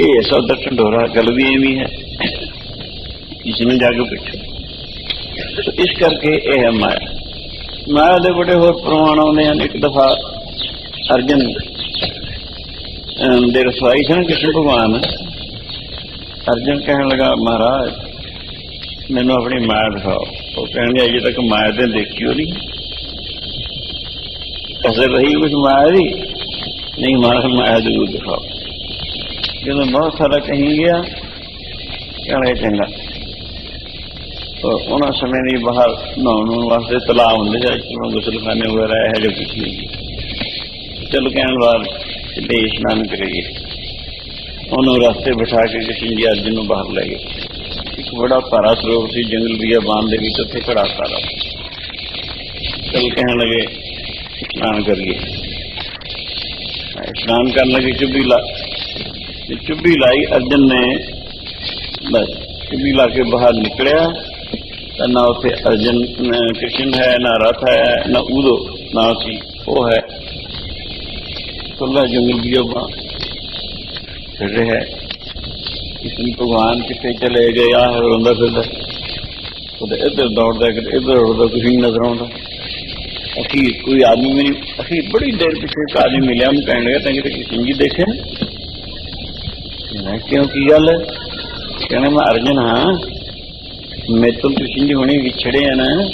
ਇਹ ਐਸਾ ਦਾ ਢੰਡੋਰਾ ਗੱਲ ਵੀ ਐਵੇਂ ਹੈ। ਇਸ ਨੂੰ ਜਾ ਕੇ ਪੁੱਛੋ। ਇਸ ਕਰਕੇ ਇਹ ਹੈ ਮਾਇਆ। ਮਾਇਆ ਦੇ ਬੜੇ ਹੋਰ ਪ੍ਰਮਾਣ ਆਉਂਦੇ ਹਨ। ਇੱਕ ਦਫਾ ਅਰਜਨ ਦੇ ਰਸਵਾਈ ਸਨ, ਕ੍ਰਿਸ਼ਨ ਭਗਵਾਨ। ਅਰਜਨ ਕਹਿਣ ਲੱਗਾ, ਮਹਾਰਾਜ, ਮੈਨੂੰ ਆਪਣੀ ਮਾਇਆ ਦਿਖਾਓ। ਉਹ ਕਹਿੰਦੇ ਅਜੇ ਤੱਕ ਮਾਇਆ ਤੇ ਦੇਖਿਓ ਨਹੀਂ। ਅਸਰ ਰਹੀ ਕੁਝ ਮਾਇਆ ਦੀ। ਨਹੀਂ, ਮਹਾਰਾਜ, ਮਾਇਆ ਜ਼ਰੂਰ ਦਿਖਾਓ। ਜਦੋਂ ਬਹੁਤ ਸਾਰਾ ਕਹੀ ਗਿਆ ਕਹਿੰਦਾ ਚੰਗਾ। ਤਾਂ ਉਹਨਾਂ ਸਮੇਂ ਦੀ ਬਾਹਰ ਨਹਾਉਣ ਵਾਸਤੇ ਤਲਾਬ ਹੁੰਦੇ ਜਾਂ ਜਿਵੇਂ ਗੁਸਲਖਾਨੇ ਵਗੈਰਾ ਇਹ ਜੋ ਕੁਝ ਨਹੀਂ। ਚਲੋ ਕਹਿਣ ਬਾਅਦ ਤੇ ਇਸ਼ਨਾਨ ਕਰੀਏ। ਉਹਨੂੰ ਰਸਤੇ ਬਿਠਾ ਕੇ ਕ੍ਰਿਸ਼ਨ ਜੀ ਨੂੰ ਬਾਹਰ ਲੈ ਗਏ। ਇੱਕ ਬੜਾ ਭਾਰਾ ਸਰੋਵਰ ਸੀ, ਜੰਗਲ ਬੀਆਬਾਨ ਦੇ ਵਿੱਚ, ਉੱਥੇ ਖੜਾ ਸਾਰਾ। ਚਲ ਕਹਿਣ ਲਗੇ, ਇਸ਼ਨਾਨ ਕਰੀਏ। ਇਸ਼ਨਾਨ ਕਰਨ ਲੱਗੇ ਚੁੱਭੀ ਲਾ ਤੇ ਚੁੱਭੀ ਲਾਈ ਅਰਜਨ ਨੇ ਬਸ ਚੁੱਭੀ ਲਾ ਕੇ ਬਾਹਰ ਨਿਕਲਿਆ ਤਾਂ ਨਾ ਉੱਥੇ ਅਰਜਨ ਅਹ ਕ੍ਰਿਸ਼ਨ ਹੈ ਨਾ ਰਥ ਹੈ ਨਾ ਉਦੋ ਨਾ ਸੀ ਉਹ ਹੈ ਖੁੱਲਾ ਜੰਗਲ ਬੀਆਬਾਨ ਫਿਰ ਰਿਹਾ ਕ੍ਰਿਸ਼ਨ ਭਗਵਾਨ ਕਿੱਥੇ ਚਲੇ ਗਏ ਆ ਰੋਂਦਾ ਫਿਰਦਾ ਉਹਦੇ ਇੱਧਰ ਦੌੜਦਾ ਕਿਤੇ ਇੱਧਰ ਦੌੜਦਾ ਕੁਝ ਨਹੀਂ ਨਜ਼ਰ ਆਉਂਦਾ ਅਖੀਰ ਕੋਈ ਆਦਮੀ ਮੇਰੀ ਅਖੀਰ ਬੜੀ ਦੇਰ ਪਿੱਛੇ ਇੱਕ ਆਦਮੀ ਮਿਲਿਆ ਉਹਨੂੰ ਕਹਿਣ ਲੱਗਾ ਤਾਂ ਕਿਤੇ ਕ੍ਰਿਸ਼ਨ ਜੀ ਦੇਖੇ ਮੈਂ ਕਿਉਂ ਕੀ ਗੱਲ? ਹੈ ਕਹਿੰਦਾ ਮੈਂ ਅਰਜਨ ਹਾਂ। ਮੇਰੇ ਤੋਂ ਜੀ ਹੁਣੇ ਵਿਛੜੇ ਆ ਨਾ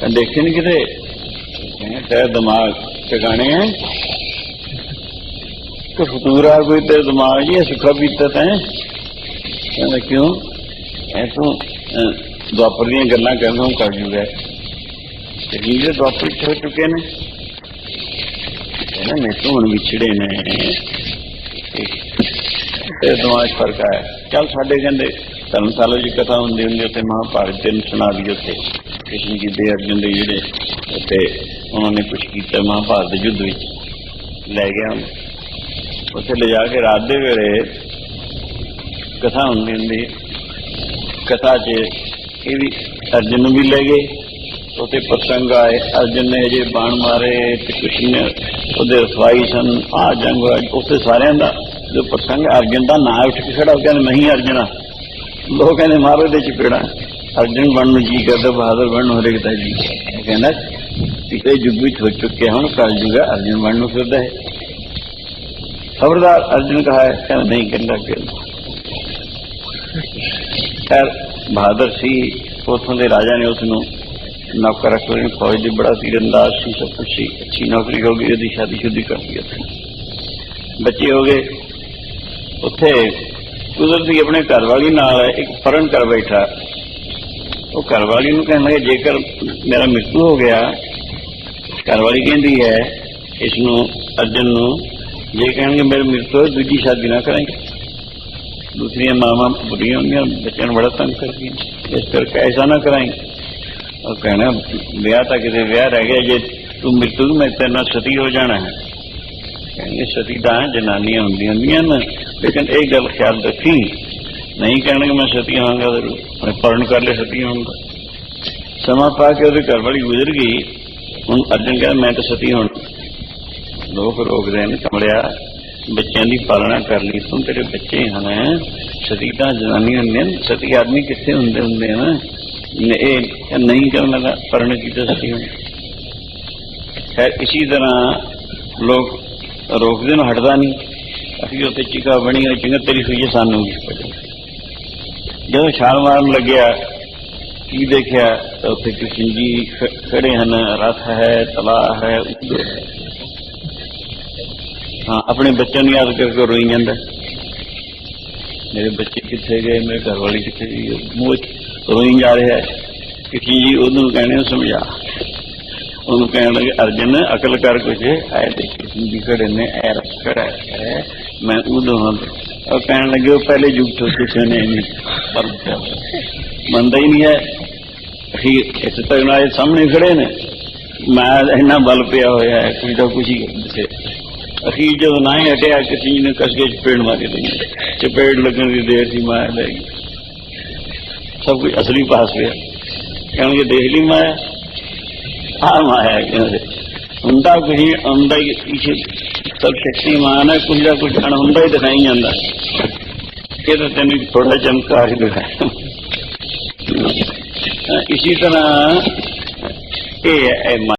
ਤਾਂ ਦੇਖੇ ਨਹੀਂ ਕਿਤੇ। ਕਹਿੰਦਾ ਤੇਰਾ ਦਿਮਾਗ ਟਿਕਾਣੇ ਹੈ ਕਿ ਫਤੂਰਾ ਕੋਈ ਤੇਰੇ ਦਿਮਾਗ ਜੀ ਸੁੱਖਾ ਪੀਤਾ ਤੈਂ। ਕਹਿੰਦਾ ਕਿਉਂ? ਐ ਤੂੰ ਅਹ, ਦੁਆਪਰ ਦੀਆਂ ਗੱਲਾਂ ਕਰਦਾ ਹੂੰ ਕਰ ਜੂਗਾ। ਤੇ ਜਿਹੜੇ ਦੁਆਪਰ ਹੋ ਚੁੱਕੇ ਨੇ? ਕਹਿੰਦਾ ਮੈਂ ਤੋਂ ਹੁਣ ਵਿਛੜੇ ਨੇ। ਤੇ ਦਿਮਾਗ 'ਚ ਫ਼ਰਕ ਆਇਆ। ਚੱਲ ਸਾਡੇ ਕਹਿੰਦੇ ਧਰਮਸ਼ਾਲਾ ਦੀ ਕਥਾ ਹੁੰਦੀ ਹੁੰਦੀ ਉੱਥੇ ਮਹਾਭਾਰਤ ਦੇ ਸੁਣਾ ਦੀ ਉੱਥੇ। ਕ੍ਰਿਸ਼ਨ ਜੀ ਦੇ ਅਰਜੁਨ ਦੇ ਜਿਹੜੇ ਉੱਥੇ ਉਹਨਾਂ ਨੇ ਕੁਝ ਕੀਤਾ ਮਹਾਭਾਰਤ ਦੇ ਯੁੱਧ ਵਿੱਚ। ਲੈ ਗਿਆ ਉੱਥੇ ਲਿਜਾ ਕੇ ਰਾਤ ਦੇ ਵੇਲੇ ਕਥਾ ਹੁੰਦੀ ਹੁੰਦੀ ਕਥਾ 'ਚ ਇਹ ਵੀ ਅਰਜਨ ਨੂੰ ਵੀ ਲੈ ਗਏ। ਉੱਥੇ ਪ੍ਰਸੰਗ ਆਏ, ਅਰਜਨ ਨੇ ਜੇ ਬਾਣ ਮਾਰੇ ਤੇ ਕ੍ਰਿਸ਼ਨ ਨੇ ਉਹਦੇ ਰਸਵਾਈ ਸਨ ਆ ਜੰਗ ਹੋਇਆ। ਉੱਥੇ ਸਾਰਿਆਂ ਦਾ ਜੋ ਪ੍ਰਸੰਗ ਅਰਜਨ ਦਾ ਨਾਂ ਉੱਠ ਕੇ ਖੜਾ ਹੋ ਕਹਿੰਦੇ ਨਹੀਂ ਅਰਜਨਾ ਅਰਜਨ ਲੋਕ ਕਹਿੰਦੇ, ਮਹਾਰਾਜ ਦੇ ਚਪੇੜਾ ਅਰਜਨ ਬਣਨ ਨੂੰ ਜੀ ਕਰਦਾ, ਬਹਾਦਰ ਬਣਨ ਨੂੰ ਹਰੇਕ ਦਾ ਜੀ ਕਹਿੰਦਾ, ਪਿਛਲੇ ਯੁੱਗ ਵਿੱਚ ਹੋ ਚੁੱਕੇ ਹੁਣ ਕੱਲ ਜੁਗਾ ਅਰਜਨ ਬਣਨ ਨੂੰ ਫਿਰਦਾ ਹੈ। ਖਬਰਦਾਰ ਅਰਜਨ ਕਹਾ ਹੈ ਕਹਿੰਦਾ ਨਹੀਂ ਕਹਿੰਦਾ ਕਿ ਖੈਰ, ਬਹਾਦਰ ਸੀ, ਉਥੋਂ ਦੇ ਰਾਜਾ ਨੇ ਉਸ ਨੂੰ ਨੌਕਰ ਰੱਖ ਲਿਆ, ਫੌਜ ਦੇ ਬੜਾ ਤੀਰੰਦਾਜ਼ ਸੀ, ਸਭ ਕੁਛ ਸੀ, ਅੱਛੀ ਨੌਕਰੀ ਹੋ ਗਈ, ਉਹਦੀ ਸ਼ਾਦੀ ਸ਼ੁਦੀ ਕਰ ਦਿੱਤੀ ਉੱਥੇ। ਬੱਚੇ ਹੋ ਗਏ ਉੱਥੇ ਕੁਦਰਤੀ ਆਪਣੇ ਘਰ ਵਾਲੀ ਨਾਲ ਇੱਕ ਫਰਨ ਕਰ ਬੈਠਾ। ਉਹ ਘਰ ਵਾਲੀ ਨੂੰ ਕਹਿਣ ਲੱਗੇ ਜੇਕਰ ਮੇਰਾ ਮ੍ਰਿਤੂ ਹੋ ਗਿਆ ਘਰ ਵਾਲੀ ਕਹਿੰਦੀ ਹੈ ਇਸ ਨੂੰ ਅਰਜਨ ਨੂੰ, ਜੇ ਕਹਿਣਗੇ ਮੇਰੇ ਮ੍ਰਿਤੂ ਹੋਏ, ਦੂਜੀ ਸ਼ਾਦੀ ਨਾ ਕਰਾਂਗੇ। ਦੂਸਰੀਆਂ ਮਾਵਾਂ ਬੁਰੀਆਂ ਹੁੰਦੀਆਂ, ਬੱਚਿਆਂ ਨੂੰ ਬੜਾ ਤੰਗ ਕਰਦੀਆਂ। ਇਸ ਕਰਕੇ ਐਸਾ ਨਾ ਕਰਾਂਗੇ। ਉਹ ਕਹਿਣਾ ਵਿਆਹ ਤਾਂ ਕਿਤੇ ਵਿਆਹ ਰਹਿ ਗਿਆ, ਜੇ ਤੂੰ ਮ੍ਰਿਤੂ, ਮੈਂ ਤੇਰੇ ਨਾਲ ਸਤੀ ਹੋ ਜਾਣਾ ਹੈ। ਕਹਿੰਦੇ ਸਤੀ ਤਾਂ ਜਨਾਨੀਆਂ ਹੁੰਦੀਆਂ ਹੁੰਦੀਆਂ ਨੇ, ਲੇਕਿਨ ਇਹ ਗੱਲ ਖਿਆਲ ਰੱਖੀ। ਨਹੀਂ ਕਹਿਣਗੇ ਮੈਂ ਸਤੀ ਹੋਵਾਂਗਾ ਜ਼ਰੂਰ ਮੈਂ ਪਰਨ ਕਰ ਲੈ ਸਤੀ ਹੋਵਾਂਗਾ ਸਮਾਂ ਪਾ ਕੇ ਉਹਦੇ ਘਰ ਵਾਲੀ ਗੁਜ਼ਰ ਗਈ। ਹੁਣ ਅਰਜਨ ਕਹਿੰਦਾ, ਮੈਂ ਤਾਂ ਸਤੀ ਹੁਣ ਲੋਕ ਰੋਕਦੇ ਨੇ, ਕਮਲਿਆ, ਬੱਚਿਆਂ ਦੀ ਪਾਲਣਾ ਕਰ ਲਈ। ਤੂੰ ਤੇਰੇ ਬੱਚੇ ਹਨ। ਸਤੀ ਤਾਂ ਜਨਾਨੀਆਂ ਹੁੰਦੀਆਂ ਨੇ। ਸਤੀ ਆਦਮੀ ਕਿੱਥੇ ਹੁੰਦੇ ਹੁੰਦੇ ਹਨ? ਇਹ ਨਹੀਂ ਕਰਨ ਦਾ ਪਰਨ ਕੀਤਾ ਸਤੀ ਹੁਣ ਖੈਰ, ਇਸੇ ਤਰ੍ਹਾਂ ਲੋਕ ਰੋਕਦੇ ਨੂੰ ਹਟਦਾ ਨਹੀਂ। ਅਸੀਂ ਉੱਥੇ ਚਿਕਾ ਬਣੀ ਹੋਈ ਚਿੰਗਾ ਤੇਰੀ ਹੋਈ ਸਾਨੂੰ ਜਦੋਂ ਛਾਲ ਮਾਰਨ ਲੱਗਿਆ, ਕੀ ਦੇਖਿਆ, ਤਾਂ ਉੱਥੇ ਕ੍ਰਿਸ਼ਨ ਜੀ ਖੜੇ ਹਨ। ਰਥ ਹੈ ਤਲਾ ਹੈ ਹਾਂ, ਆਪਣੇ ਬੱਚਿਆਂ ਨੂੰ ਯਾਦ ਕਰਕੇ ਰੋਈ ਜਾਂਦਾ। ਮੇਰੇ ਬੱਚੇ ਕਿੱਥੇ ਗਏ, ਮੇਰੇ ਘਰ ਵਾਲੀ ਕਿੱਥੇ ਗਈ ਮੂੰਹ ਰੋਈ ਜਾ ਰਿਹਾ। ਹੈ ਕ੍ਰਿਸ਼ਨ ਜੀ ਉਹਨੂੰ ਕਹਿਣੇ ਨੂੰ ਸਮਝਾ। ਉਹਨੂੰ ਕਹਿਣ ਲੱਗੇ, ਅਰਜਨ, ਅਕਲ ਕਰ ਕੁਝ ਆਏ ਦੇਖ ਕ੍ਰਿਸ਼ਨ ਨੇ ਐ ਰਸ ਹੈ। ਮੈਂ ਉਦੋਂ ਉਹ ਕਹਿਣ ਲੱਗੇ, ਉਹ ਪਹਿਲੇ ਯੁੱਗ ਤੋਂ ਕਿਸੇ ਨੇ ਨਹੀਂ। ਪਰ ਮੰਨਦਾ ਹੀ ਨਹੀਂ ਹੈ। ਅਖੀਰ ਇਸ ਤਰ੍ਹਾਂ ਇਹ ਸਾਹਮਣੇ ਖੜੇ ਨੇ। ਮੈਂ ਇੰਨਾ ਬਲ ਪਿਆ ਹੋਇਆ ਹੈ, ਕੋਈ ਤਾਂ ਕੁਝ ਹੀ ਦੱਸੇ। ਅਖੀਰ ਜਦੋਂ ਨਾ ਹੀ ਹਟਿਆ, ਕਿਸੇ ਨੇ ਕਸ ਚਪੇੜ ਮਾਰੀ ਲਈ ਚਪੇੜ ਲੱਗਣ ਦੀ ਦੇਰ ਸੀ ਮਾਇਆ ਲੈ ਗਈ। ਸਭ ਕੁਝ ਅਸਲੀ ਪਾਸ ਗਿਆ ਕਹਿਣਗੇ, ਦੇਖ ਲਈ ਮਾਇਆ ਆ ਮਾਇਆ ਕਹਿੰਦੇ ਹੁੰਦਾ ਕੁਝ ਹੁੰਦਾ ਹੀ ਪਿੱਛੇ ਸਭ ਸ਼ਕਤੀਮਾਨ ਹੈ ਕੁਝ ਨਾ ਕੁਝ ਅਣਹੁੰਦਾ ਹੀ ਦਿਖਾਈ ਜਾਂਦਾ। ਇਹ ਤਾਂ ਤੈਨੂੰ ਥੋੜਾ ਚਮਕਾ ਹੀ ਦਿਖਾਇਆ। ਅਹ ਤਰ੍ਹਾਂ ਇਹ ਹੈ